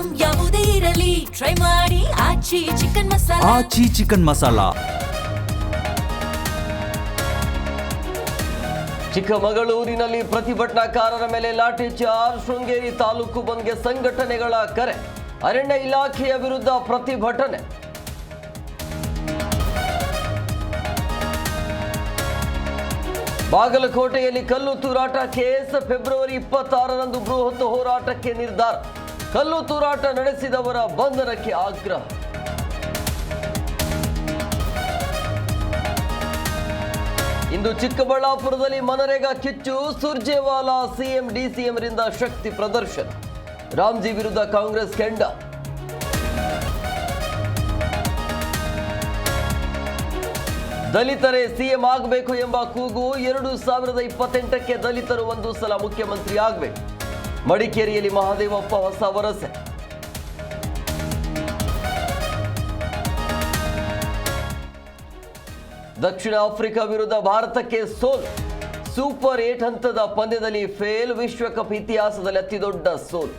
Item ಯಾವುದೇ ಇರಲಿ. Try ಮಾಡಿ. ಆಚಿ ಚಿಕನ್ ಮಸಾಲ. ಆಚಿ ಚಿಕನ್ ಮಸಾಲಾ. ಚಿಕ್ಕಮಗಳೂರಿನಲ್ಲಿ ಪ್ರತಿಭಟನಾಕಾರರ ಮೇಲೆ ಲಾಠಿ ಚಾರ್ ಶೃಂಗೇರಿ ತಾಲೂಕು ಬಂದ್ಗೆ ಸಂಘಟನೆಗಳ ಕರೆ. ಅರಣ್ಯ ಇಲಾಖೆಯ ವಿರುದ್ಧ ಪ್ರತಿಭಟನೆ. ಬಾಗಲಕೋಟೆಯಲ್ಲಿ ಕಲ್ಲು ತೂರಾಟ ಕೇಸ್. ಫೆಬ್ರವರಿ ಇಪ್ಪತ್ತಾರರಂದು ಬೃಹತ್ ಹೋರಾಟಕ್ಕೆ ನಿರ್ಧಾರ. ಕಲ್ಲು ತೂರಾಟ ನಡೆಸಿದವರ ಬಂಧನಕ್ಕೆ ಆಗ್ರಹ. ಇಂದು ಚಿಕ್ಕಬಳ್ಳಾಪುರದಲ್ಲಿ ಮನರೇಗಾ ಕಿಚ್ಚು, ಸುರ್ಜೇವಾಲಾ ಸಿಎಂ ಡಿಸಿಎಂರಿಂದ ಶಕ್ತಿ ಪ್ರದರ್ಶನ. ರಾಮ್ಜಿ ವಿರುದ್ಧ ಕಾಂಗ್ರೆಸ್ ಕೆಂಡ. ದಲಿತರೇ ಸಿಎಂ ಆಗಬೇಕು ಎಂಬ ಕೂಗು ಎರಡು ಸಾವಿರದ ಇಪ್ಪತ್ತೆಂಟಕ್ಕೆ ದಲಿತರು ಒಂದು ಸಲ ಮುಖ್ಯಮಂತ್ರಿ ಆಗಬೇಕು. ಮಡಿಕೇರಿಯಲ್ಲಿ ಮಹಾದೇವಪ್ಪ ಹೊಸ ವರಸೆ. ದಕ್ಷಿಣ ಆಫ್ರಿಕಾ ವಿರುದ್ಧ ಭಾರತಕ್ಕೆ ಸೋಲ್. ಸೂಪರ್ ಏಟ್ ಹಂತದ ಪಂದ್ಯದಲ್ಲಿ ಫೇಲ್ ವಿಶ್ವಕಪ್ ಇತಿಹಾಸದಲ್ಲಿ ಅತಿದೊಡ್ಡ ಸೋಲ್.